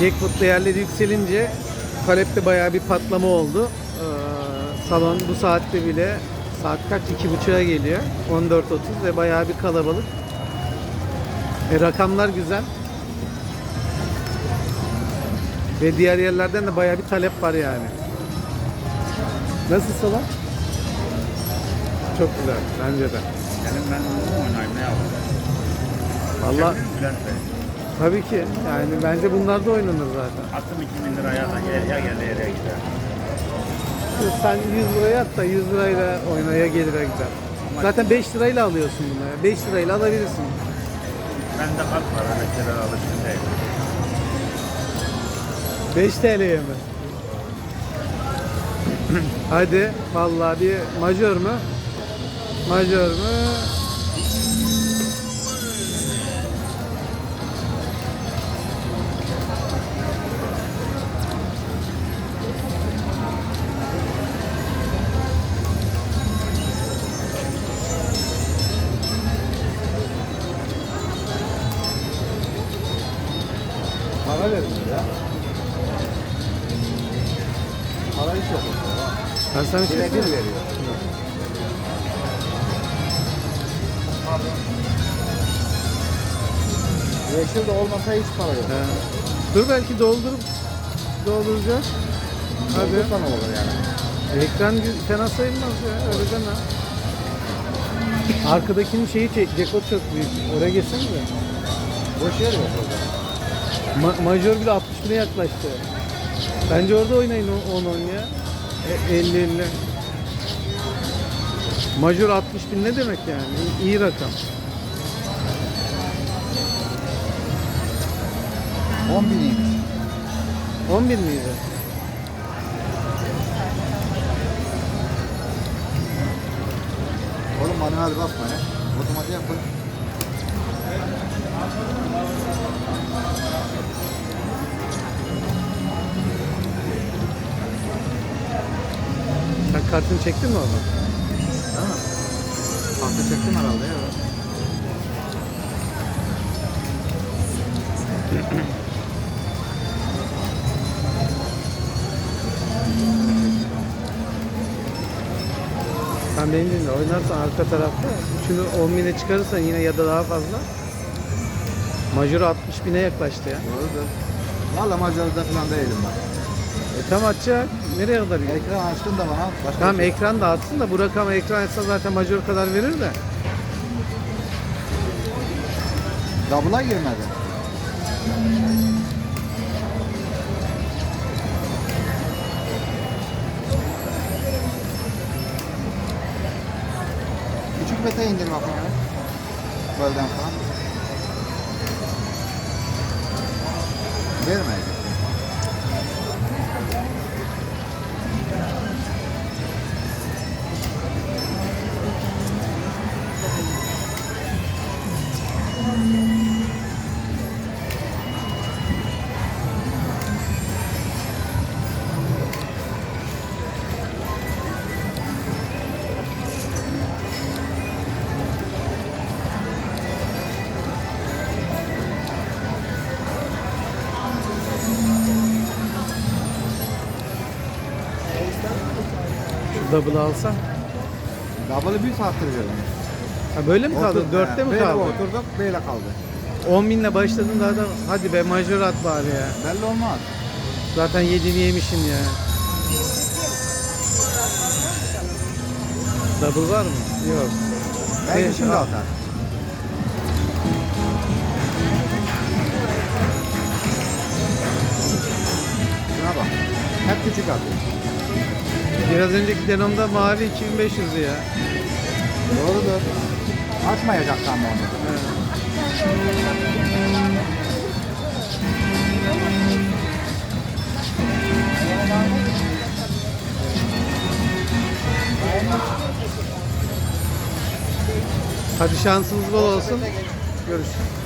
Jackpot değerleri yükselince talepte bayağı bir patlama oldu. Ee, salon bu saatte bile saat kaç? 2.30'a geliyor. 14.30 ve bayağı bir kalabalık. E, rakamlar güzel. Ve diğer yerlerden de bayağı bir talep var yani. Nasıl salon? Çok güzel bence de. Senin ben onu oynayayım ne yapayım? Valla. Tabii ki yani bence bunlar da oynanır zaten. Attım 2000 liraya da gel ya gel nereye gider. Sen 100 liraya at da 100 lirayla oynaya gelire gider. Zaten 5 lirayla alıyorsun bunu. ya. 5 lirayla alabilirsin. Bende kalp var öyle şeyler alışkın değil. 5 TL'ye mi? Hadi vallahi bir majör mü? Majör mü? Para verin ya. Para hiç yok. Ben sana bir şey söyleyeyim. veriyor. Yeşil de olmasa hiç para yok. He. Dur belki doldurup dolduracağız. Hadi. Doldursa ne olur yani? Ekran fena sayılmaz ya öyle deme. Arkadakinin şeyi çekecek o çok büyük. Oraya geçsene de. Boş yer yok orada. Ma- majör bile 60 bine yaklaştı. Bence orada oynayın 10-10 ya. E- 50-50. Majör 60 bin ne demek yani? İyi, rakam. 10 biniymiş. 10 bin miydi? Oğlum manuel basma ya. Otomatik yapın. Kartını çektin mi orada? Mi? Farklı çektim herhalde ya. Sen beni dinle. Oynarsan arka tarafta şunu 10 bine çıkarırsan yine ya da daha fazla. Majör 60 bine yaklaştı ya. Doğrudur. Valla macerada falan değilim ben. E tam atacak. Nereye kadar gidiyor? Ekran açtın da bana başka Tamam şey. ekran da atsın da bu rakam ekran etsa zaten majör kadar verir de. Double'a girmedi. Küçük bete indir bakayım ya. Bölden falan. Vermeyecek. Double alsan. Double'ı bir saattir verdim. Ha böyle mi kaldı? Dörtte mi böyle kaldı? oturduk, böyle kaldı. 10 binle başladın daha da hadi be majör at bari ya. Belli olmaz. Zaten yediğini yemişsin ya. Double var mı? Yok. Ben Evet, şimdi atar. Şuna bak. Hep küçük atıyor. Biraz önceki denomda mavi 2500'dü ya. Doğrudur. Açmayacak tam onu. He. Hadi şansınız bol olsun. Görüşürüz.